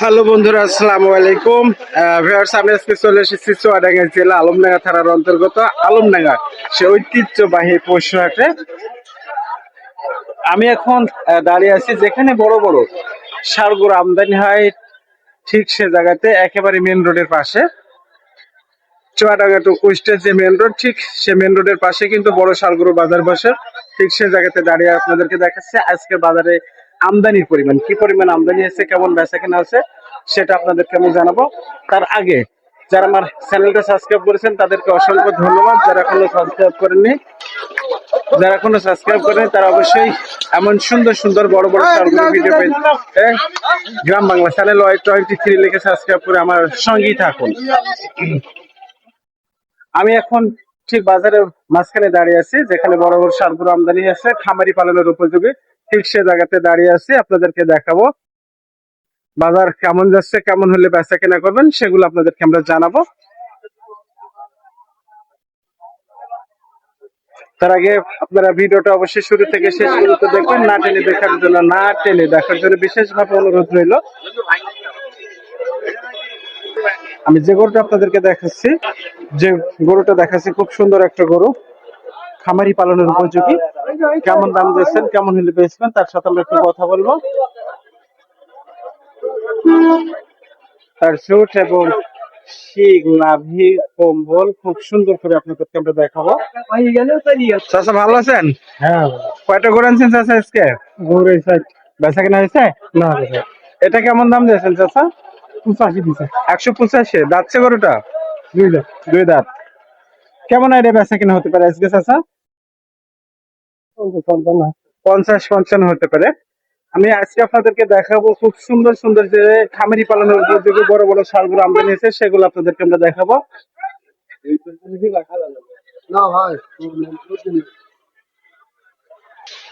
Hello বন্ধুরা, আসসালামু আলাইকুম। ভিউয়ার্স, আমি আজকে চলে এসেছি চুয়াডাঙ্গা জেলা আলমডাঙ্গা থানার অন্তর্গত আলমডাঙ্গা, সে ঐতিহ্যবাহী পশু হাটে আমি এখন দাঁড়িয়ে আছি যেখানে বড় বড় সারগুলো আমদানি হয়, ঠিক সে জায়গাতে, একেবারে মেন রোডের পাশে। চুয়াডাঙ্গা টু কুষ্টের যে মেন রোড ঠিক সে মেন রোডের পাশে কিন্তু বড় সারগুলো বাজার বসে। ঠিক সে জায়গাতে দাঁড়িয়ে আপনাদেরকে দেখাচ্ছে আজকে বাজারে আমদানির পরিমাণ কি পরিমাণ আমদানি আছে কেমন বেচা কেনা আছে সেটা আপনাদেরকে আমি জানাব। তার আগে যারা আমার চ্যানেলটা সাবস্ক্রাইব করেছেন তাদেরকে অসংখ্য ধন্যবাদ। যারা এখনও সাবস্ক্রাইব করেননি যারা এখনও সাবস্ক্রাইব করেনি তারা অবশ্যই এমন সুন্দর সুন্দর বড় বড় ভিডিও পেয়ে Gram Bangla channel Y twenty three লিখে সাবস্ক্রাইব করে আমার সঙ্গেই থাকুন। আমি এখন ঠিক বাজারের মাঝখানে দাঁড়িয়ে আছি যেখানে বড় বড় সারগুলো আমদানি আছে খামারি পালনের উপযোগী। ঠিক সে জায়গাতে দাঁড়িয়ে আছি, আপনাদেরকে দেখাবো। বাজার কেমন যাচ্ছে, কেমন হলে বেচা কেনা করবেন, সেগুলো আপনাদেরকে আমরা জানাব। তার আগে আপনারা ভিডিওটা অবশ্যই শুরু থেকে শেষ পর্যন্ত দেখবেন, না টেনে দেখার জন্য, না টেনে দেখার জন্য বিশেষভাবে অনুরোধ রইল। আমি যে গরুটা আপনাদেরকে দেখাচ্ছি, যে গরুটা দেখাচ্ছি, খুব সুন্দর একটা গরু। খামারি পালনের উপযোগী। কেমন দাম দিয়েছেন কেমন হলে বেচবেন তার সাথে আমরা একটু কথা বলব। তার সুট এবং শিং নাভি কম্বল খুব সুন্দর করে আপনাদেরকে আমরা দেখাবো। চাচা ভালো আছেন? হ্যাঁ কয়টা গরু আনছেন চাচা আজকে? সাইড। বেচা কেনা হয়েছে? না এটা কেমন দাম দিয়েছেন চাচা? পঁচাশি একশো পঁচাশি। দাঁতছে গরুটা? দুই লাখ দুই দাঁত। কেমন আইডিয়া বেচা কেনা হতে পারে আজকে চাচা? পঞ্চাশ পঞ্চান্ন হতে পারে। আমি আজকে আপনাদেরকে দেখাবো খুব সুন্দর সুন্দর যে খামারি পালনের উপযোগী বড় বড় সারগুলো আমদানি হয়েছে সেগুলো আপনাদেরকে আমরা দেখাবো। ভাই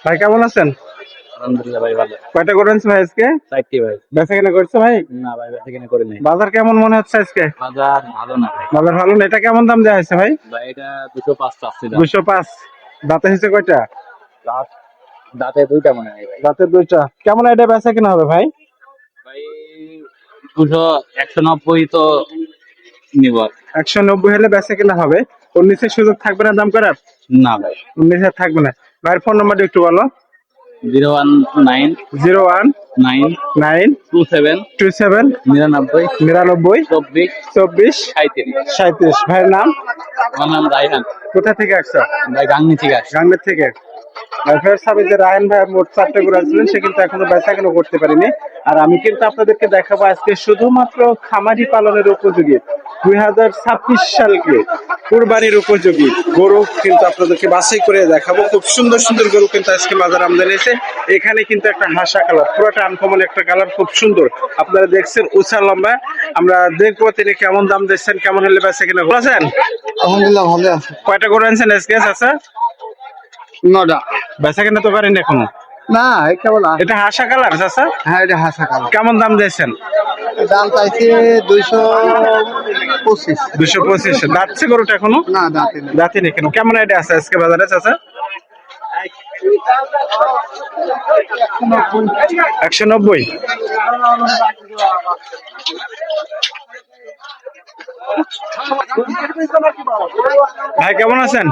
ভাই কেমন আছেন? আলহামদুলিল্লাহ ভাই ভালো। কয়টা করে ভাই আজকে? চারটি ভাই। বেচা কেনা করছে ভাই? না ভাই সেখানে করে নেই। বাজার কেমন মনে হচ্ছে আজকে? বাজার ভালো না বাজার ভালো না? এটা কেমন দাম দেওয়া হয়েছে ভাই? ভাই এটা দুশো পাঁচ চাচ্ছি দুশো পাঁচ। দাঁতে হয়েছে কয়টা? দাঁত দাঁতে দুইটা মনে হয় ভাই। দাঁতের দুইটা। কেমন আইডিয়া বেচা কেনা হবে ভাই? ভাই দুশো একশো নব্বই তো নিব। একশো নব্বই হলে বেচা কেনা হবে। ওর নিচে সুযোগ থাকবে না দাম করার? না ভাই। ওর নিচে থাকবে না। ভাইয়ের ফোন নাম্বারটা একটু বলো। Zero one nine zero one nine nine two seven two seven নিরানব্বই নিরানব্বই চব্বিশ চব্বিশ সাঁত্রিশ সাঁত্রিশ ভাইয়ের নাম? আমার নাম রাইহান কোথা থেকে আসছো? ভাই গাংনি আছে গাঙ্গের থেকে। ফের সাহেব যে রায়ন ভাই মোট চারটে করে আসছিলেন সে কিন্তু এখনও বেচা কেন করতে পারিনি। আর আমি কিন্তু আপনাদেরকে দেখাবো আজকে শুধুমাত্র খামারি পালনের উপযোগী দুই হাজার ছাব্বিশ সালকে কুরবানির উপযোগী গরু কিন্তু আপনাদেরকে বাছাই করে দেখাবো। খুব সুন্দর সুন্দর গরু কিন্তু আজকে বাজার আমদানি এসে এখানে কিন্তু একটা হাসা কালার পুরোটা আনকমন একটা কালার খুব সুন্দর। আপনারা দেখছেন উঁচা লম্বা আমরা দেখব তিনি কেমন দাম দিচ্ছেন কেমন হলে বেচা কিনা বলেছেন আলহামদুলিল্লাহ ভালো আছে। কয়টা গরু আনছেন আজকে আচ্ছা নটা বেচা কিনা তো করেন এখনও? না কেবল এটা হাসা কালার চাচা? হ্যাঁ এটা হাসা কালো কেমন দাম দিয়েছেন? দাম চাইছে দুইশো পঁচিশ। দুশো পঁচিশ। দাঁতছে গরুটা এখনও? না দাঁতে দাঁতি নেই কেন কেমন আইডিয়া আছে আজকে বাজারে চাচা? একশো নব্বই। ভাই কেমন আছেন?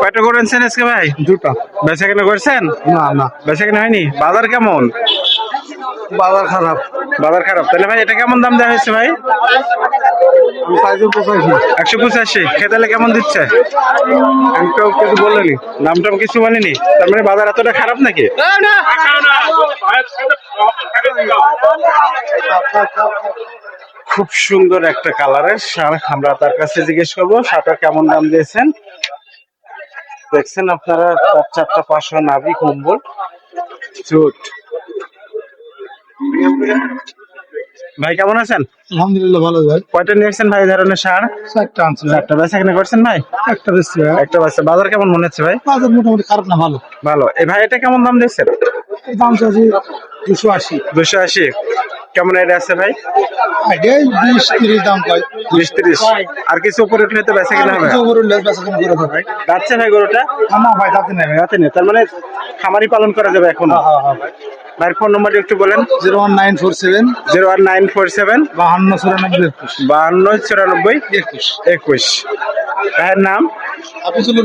কয়টা করে আনছেন আজকে ভাই? দুটা। বেচা কেনা করছেন? না না। বেচা কেনা হয়নি? বাজার কেমন? বাজার খারাপ। বাজার খারাপ। তাহলে ভাই এটা কেমন দাম দেওয়া হয়েছে ভাই? একশো পঁচাশি। খেতালে কেমন দিচ্ছে? আমি কেউ কিছু বলেনি। দাম টাম কিছু বলেনি? তার মানে বাজার এতটা খারাপ নাকি? খুব সুন্দর একটা কালারের আমরা তার কাছে জিজ্ঞেস করব। ষাঁড়টা কেমন দাম দিয়েছেন? দেখছেন আপনারা চার চারটা পাঁচশো নাভি কম্বল চুট। ভাই কেমন আছেন? আলহামদুলিল্লাহ ভালো ভাই। কয়টা নিয়েছেন ভাই ধরনের ষাঁড় চারটা আনছে চারটা বেচা কিনা করছেন ভাই? একটা বেশি একটা বাচ্চা বাজার কেমন মনে হচ্ছে ভাই? বাজার মোটামুটি খারাপ না ভালো। ভালো। এই ভাই এটা কেমন দাম দিচ্ছেন? এই দাম চাইছি দুশো আশি। দুশো আশি। কেমন এটা আছে ভাই? বিশ তিরিশ দাম পাই বিশ তিরিশ। আর কিছু উপরে উঠলে তো বেচা কিনা হবে ভাই। যাচ্ছে ভাই গরুটা? না ভাই তাতে নেই ভাই রাতে নেই তার মানে খামারি পালন করা যাবে এখন? হ্যাঁ হ্যাঁ হ্যাঁ ভাই। ভাইয়ের ফোন নম্বরটা একটু বলেন। Zero one nine four seven. Zero one nine four seven. বাহান্ন চুরানব্বই বাহান্ন চুরানব্বই একুশ। একুশ। ভাইয়ের নাম? হাফিজুল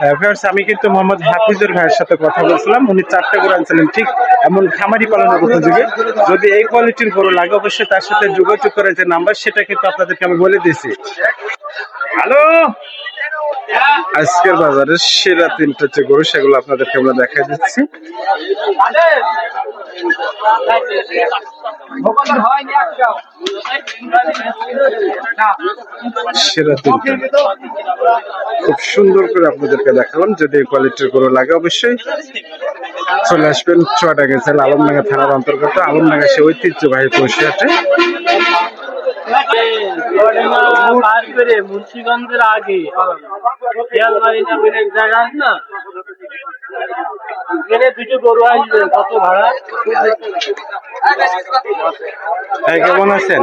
হ্যাঁ, আমি কিন্তু মোহাম্মদ হাফিজুর ভাইয়ের সাথে কথা বলছিলাম। উনি চারটে গরু আনছিলেন ঠিক এমন খামারি পালনের উপযোগী। যদি এই কোয়ালিটির গরু লাগে অবশ্যই তার সাথে যোগাযোগ করে যে নাম্বার সেটা কিন্তু আপনাদেরকে আমি বলে দিয়েছি। হ্যালো? আজকের বাজারে সেরা তিনটা যে গরু সেগুলো আপনাদেরকে আমরা দেখাই দিচ্ছি। খুব সুন্দর করে আপনাদেরকে দেখালাম যদি এই কোয়ালিটির গরু লাগে অবশ্যই। চলে আসবেন চুয়াডাঙ্গা জেলা আলমডাঙ্গা থানার অন্তর্গত। আলমডাঙ্গা সে ঐতিহ্যবাহী পৌষিয়াটে মুন্সিগঞ্জের আগে। জায়গা আছে না? এখানে দুটো গরু আসবে কত ভাড়া? ভাই কেমন আছেন?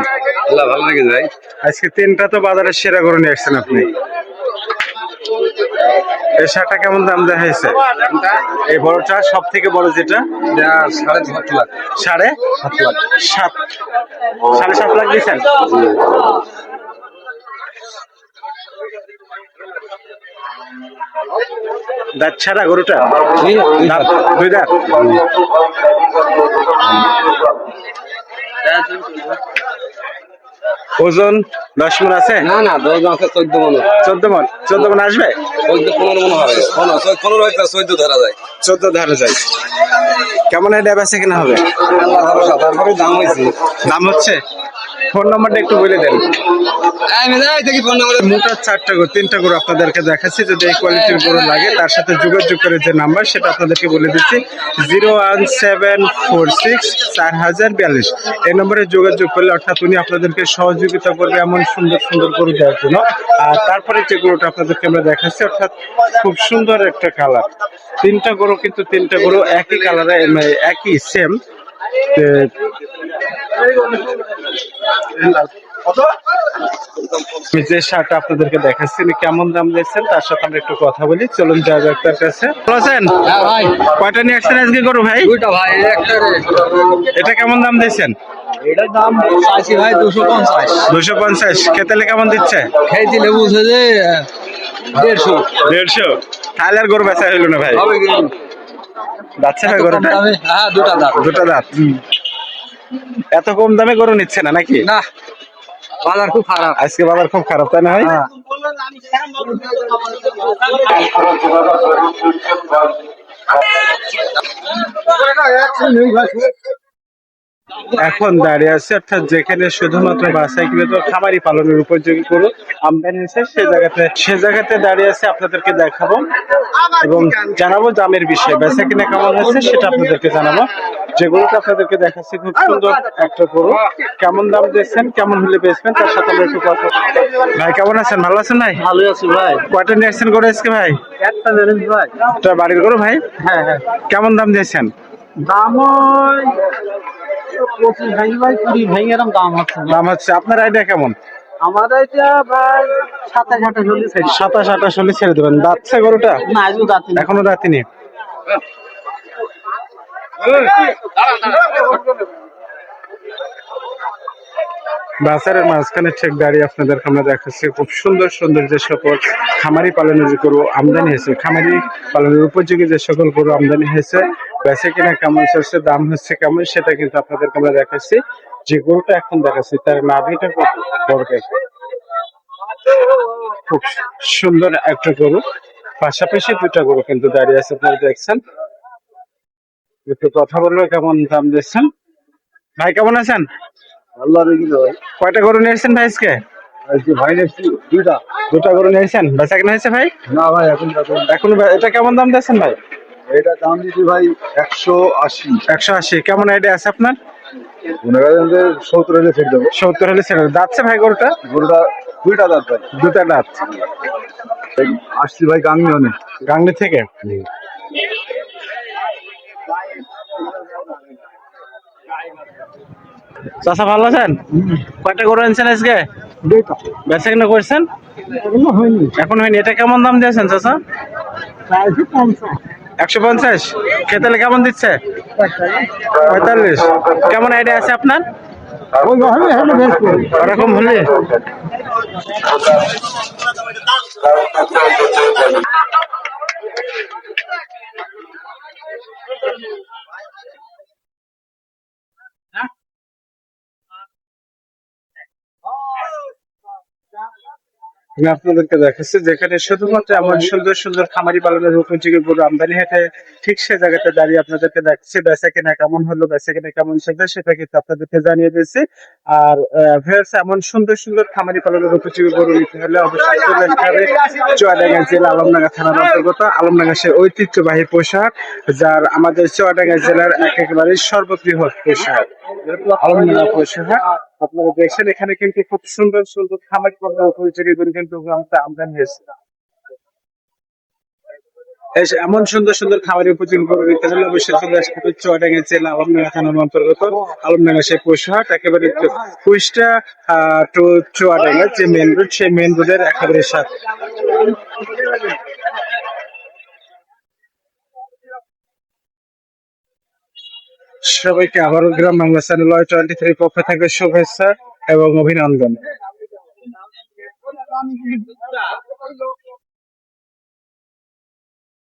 ভালো লাগে যাই আজকে তিনটা তো বাজারের সেরা গরু নিয়ে আসছেন আপনি। এই কেমন দাম দেওয়া হয়েছে এই বড়টা সব থেকে বড় যেটা? সাড়ে সাত লাখ। সাড়ে সাত লাখ। সাত সাড়ে সাত লাখ দিয়েছেন? দাঁত ছাড়া গরুটা? দুই দাঁত ওজন দশ মন আছে? না না দশ মাসে চোদ্দ মনে। চোদ্দ মন। চোদ্দ মন আসবে? চোদ্দ পনেরো মনে হবে। পনেরো হয়তো চোদ্দ ধরা যায়। চোদ্দ ধারে যায়। কেমন এটা বেচে কিনা হবে? তারপরে দাম হয়েছে দাম হচ্ছে? ফোন নাম্বারটা একটু বলে দেন। আমি যাই থেকে ফোন নাম্বার মোটা চারটা গরু তিনটা গরু আপনাদেরকে দেখাচ্ছি যদি এই কোয়ালিটির গরু লাগে তার সাথে যোগাযোগ করে যে নাম্বার সেটা আপনাদেরকে বলে দিচ্ছি zero one seven four six চার হাজার বিয়াল্লিশ এই নম্বরে যোগাযোগ করলে অর্থাৎ উনি আপনাদেরকে সহযোগিতা করবে এমন সুন্দর সুন্দর গরু দেওয়ার জন্য। আর তারপরে যে গরুটা আপনাদেরকে আমরা দেখাচ্ছি অর্থাৎ খুব সুন্দর একটা কালার তিনটা গরু কিন্তু তিনটা গরু একই কালারে একই সেম যে শার্টটা আপনাদেরকে দেখাচ্ছি কেমন দাম দিচ্ছেন তার সাথে আমরা একটু কথা বলি। চলুন যাক কাছে। হ্যাঁ ভাই। কয়টা নিয়ে আসছেন আজকে গরু ভাই? এটা কেমন দাম দিচ্ছেন এটার দাম চাইছি ভাই দুশো পঞ্চাশ। দুশো পঞ্চাশ। খেতেলে কেমন দিচ্ছে? খেয়ে বুঝে যে দেড়শো। দেড়শো। তাহলে আর গরু বেচা হইল না ভাই। যাচ্ছে ভাই গরুটা হ্যাঁ দুটা দাম দুটো দাঁত এত কম দামে গরু নিচ্ছে না নাকি? না বাজার খুব খারাপ। আজকে বাজার খুব খারাপ তাই না ভাই? হ্যাঁ। এখন দাঁড়িয়ে আছে অর্থাৎ যেখানে শুধুমাত্র বাসায় কিন্তু খামারি পালনের উপযোগী গরু আমদানি হয়েছে সে জায়গাতে সে জায়গাতে দাঁড়িয়ে আছে আপনাদেরকে দেখাবো এবং জানাব দামের বিষয়ে। বেচা কিনা কেমন হয়েছে সেটা আপনাদেরকে জানাব। যে গরুটা আপনাদেরকে দেখাচ্ছি খুব সুন্দর একটা গরু। কেমন দাম দিচ্ছেন কেমন হলে বেচবেন তার সাথে আমরা একটু কথা ভাই কেমন আছেন? ভালো আছেন ভাই? ভালো আছি ভাই। কয়টা নিয়ে আসছেন গরু আজকে ভাই? একটা জানেন ভাই। এটা বাড়ির গরু ভাই? হ্যাঁ হ্যাঁ। কেমন দাম দিয়েছেন? দাম দাম হচ্ছে দাম হচ্ছে আপনার আইডিয়া কেমন? আমাদের এটা ভাই সাতাশ আঠাশ চল্লিশ সাতাশ আঠাশ হলে ছেড়ে দেবেন। দাঁতছে গরুটা? না আজও যাচ্ছি না এখনও দাঁতিনি? বাজারের মাঝখানে ঠিক দাঁড়িয়ে আপনাদের আমরা দেখাচ্ছি খুব সুন্দর সুন্দর যে সকল খামারি পালনের যে গরু আমদানি হয়েছে। খামারি পালনের উপযোগী যে সকল গরু আমদানি হয়েছে বেচে কিনা কেমন চলছে দাম হচ্ছে কেমন সেটা কিন্তু আপনাদেরকে আমরা দেখাচ্ছি। যে গরুটা এখন দেখাচ্ছি তার নাভিটা কত বড় খুব সুন্দর একটা গরু। পাশাপাশি দুটা গরু কিন্তু দাঁড়িয়ে আছে আপনারা দেখছেন। একটু কথা বলব কেমন দাম দিচ্ছেন? ভাই কেমন আছেন? আল্লাহ কয়টা গরু নিয়েছেন ভাই আজকে? ভাই দুইটা। দুটা গরু নিয়েছেন বেচা কিনা হয়েছে ভাই? না ভাই এখন এখন এটা কেমন দাম দিচ্ছেন ভাই? এটা দাম দিচ্ছি ভাই একশো আশি। একশো আশি। কেমন আইডিয়া আছে আপনার? সত্তর হলে দেবো। সত্তর হলে ছেড়ে ভাই গরুটা? গরুটা দুইটা দাঁত ভাই। দুটা দাঁত। আসছি ভাই গাঙ্গি অনেক গাংনি থেকে? চাষা ভালো আছেন? কয়টা গরু আনছেন আজকে? দুইটা। বেচা কিনা করছেন? এখন হয়নি। এটা কেমন দাম দিয়েছেন চাষা একশো পঞ্চাশ। খেতালে কেমন দিচ্ছে? পঁয়তাল্লিশ। কেমন আইডিয়া আছে আপনার? ওরকম হলে। আমি আপনাদেরকে দেখাচ্ছি, যেখানে শুধুমাত্র এমন সুন্দর সুন্দর খামারি পালনের উপযোগী গরু আমদানি হেঁটে ঠিক সে জায়গাতে দাঁড়িয়ে আপনাদেরকে দেখছি বেচা কেনা কেমন হলো, বেচা কেনা কেমন চলছে সেটা কিন্তু আপনাদেরকে জানিয়ে দিয়েছি। আর ভিউয়ার্স এমন সুন্দর সুন্দর খামারি পালনের উপযোগী গরু নিতে হলে অবশ্যই চলে চুয়াডাঙ্গা জেলা আলমডাঙ্গা থানার অন্তর্গত। আলমডাঙ্গা সে ঐতিহ্যবাহী পোশাক, যার আমাদের চুয়াডাঙ্গা জেলার একেবারে সর্ববৃহৎ পোশাক। আলমডাঙ্গা পোশাক। আপনারা দেখছেন এখানে কিন্তু খুব সুন্দর সুন্দর খামারি পালনের উপযোগী গরু কিন্তু আমদানি হয়েছে এমন সুন্দর সুন্দর খামারি উপযোগী গরু নিতে হলে অবশ্যই চলে আসতে চুয়াডাঙ্গা জেলা আলমডাঙ্গা থানার অন্তর্গত। আলমডাঙ্গা সেই পোশাক একেবারে কুইস্টা টু চুয়াডাঙ্গা যে মেন রোড সেই মেন রোডের একেবারে সাথে। সবাইকে আবারও Gram Bangla channel twenty three পক্ষ থেকে শুভেচ্ছা এবং অভিনন্দন।